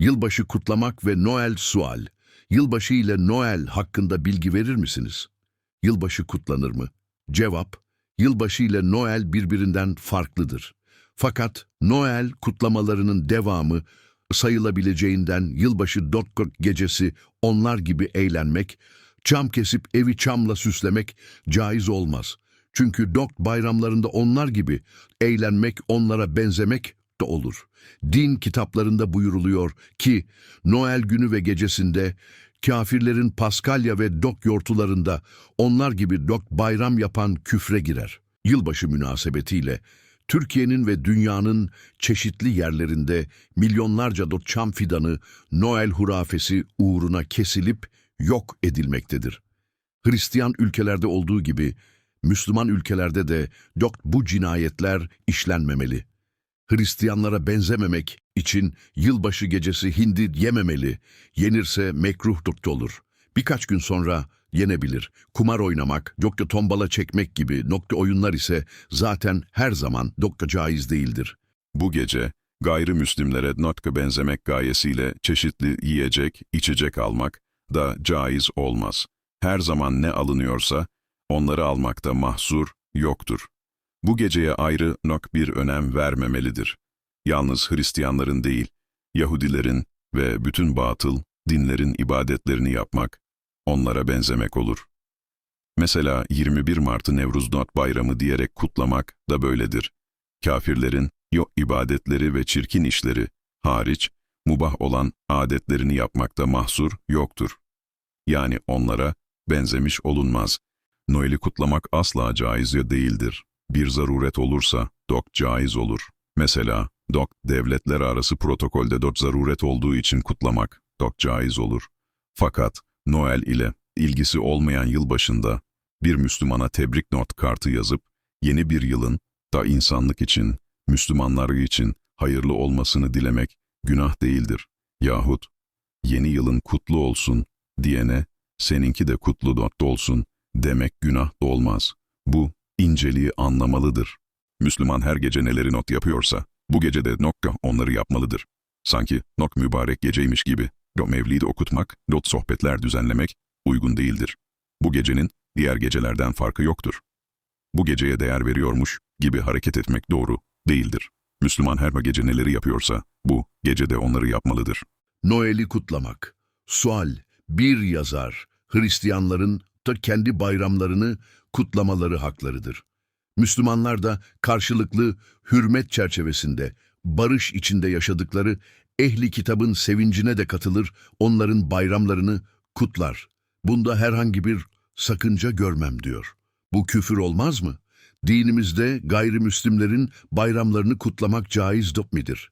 Yılbaşı kutlamak ve Noel sual. Yılbaşı ile Noel hakkında bilgi verir misiniz? Yılbaşı kutlanır mı? Cevap, yılbaşı ile Noel birbirinden farklıdır. Fakat Noel kutlamalarının devamı sayılabileceğinden yılbaşı Dotkok gecesi onlar gibi eğlenmek, çam kesip evi çamla süslemek caiz olmaz. Çünkü Dok bayramlarında onlar gibi eğlenmek, onlara benzemek de olur. Din kitaplarında buyuruluyor ki Noel günü ve gecesinde kafirlerin Paskalya ve Dok yortularında onlar gibi Dok bayram yapan küfre girer. Yılbaşı münasebetiyle Türkiye'nin ve dünyanın çeşitli yerlerinde milyonlarca dot çam fidanı Noel hurafesi uğruna kesilip yok edilmektedir. Hristiyan ülkelerde olduğu gibi Müslüman ülkelerde de dok bu cinayetler işlenmemeli. Hristiyanlara benzememek için yılbaşı gecesi hindi yememeli, yenirse mekruh dokta olur. Birkaç gün sonra yenebilir. Kumar oynamak, dokta tombala çekmek gibi nokta oyunlar ise zaten her zaman dokta caiz değildir. Bu gece gayrimüslimlere notka benzemek gayesiyle çeşitli yiyecek, içecek almak da caiz olmaz. Her zaman ne alınıyorsa onları almakta mahsur yoktur. Bu geceye ayrı nok bir önem vermemelidir. Yalnız Hristiyanların değil, Yahudilerin ve bütün batıl dinlerin ibadetlerini yapmak, onlara benzemek olur. Mesela 21 Mart'ı Nevruz Not Bayramı diyerek kutlamak da böyledir. Kafirlerin yok ibadetleri ve çirkin işleri hariç mubah olan adetlerini yapmakta mahsur yoktur. Yani onlara benzemiş olunmaz. Noel'i kutlamak asla caiz değildir. Bir zaruret olursa dok caiz olur. Mesela dok devletler arası protokolde dok zaruret olduğu için kutlamak dok caiz olur. Fakat Noel ile ilgisi olmayan yılbaşında bir Müslümana tebrik not kartı yazıp yeni bir yılın da insanlık için, Müslümanlar için hayırlı olmasını dilemek günah değildir. Yahut yeni yılın kutlu olsun diyene seninki de kutlu not olsun demek günah da olmaz. Bu inceliği anlamalıdır. Müslüman her gece neleri not yapıyorsa bu gece de nokka onları yapmalıdır. Sanki nok mübarek geceymiş gibi do mevlidi okutmak, dot sohbetler düzenlemek uygun değildir. Bu gecenin diğer gecelerden farkı yoktur. Bu geceye değer veriyormuş gibi hareket etmek doğru değildir. Müslüman her gece neleri yapıyorsa bu gecede onları yapmalıdır. Noel'i kutlamak. Sual, bir yazar, Hristiyanların da kendi bayramlarını kutlamaları haklarıdır. Müslümanlar da karşılıklı hürmet çerçevesinde, barış içinde yaşadıkları ehli kitabın sevincine de katılır, onların bayramlarını kutlar. Bunda herhangi bir sakınca görmem diyor. Bu küfür olmaz mı? Dinimizde gayrimüslimlerin bayramlarını kutlamak caiz midir?